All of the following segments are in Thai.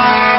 Bye.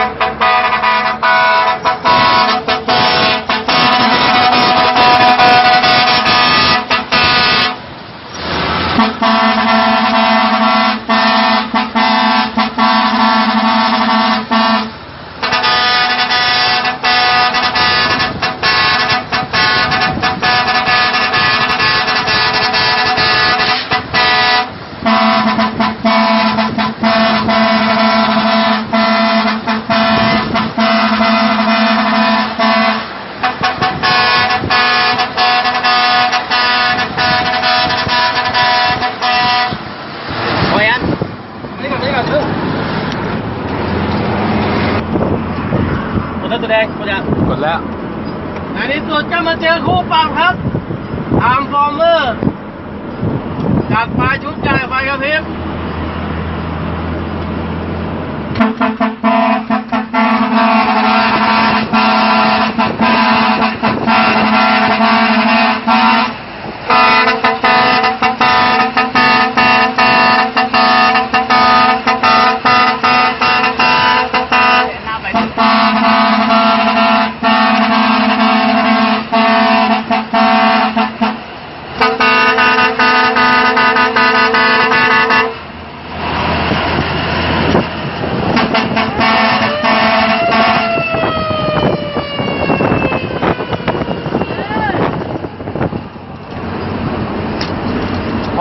แล้วแสดงกดยังกดแล้วในที่สุดจะมาเจอคู่ปรับครับทางฟอร์เมอร์จัดไฟชุดใหญ่ไฟกระพริบ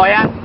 thôi á.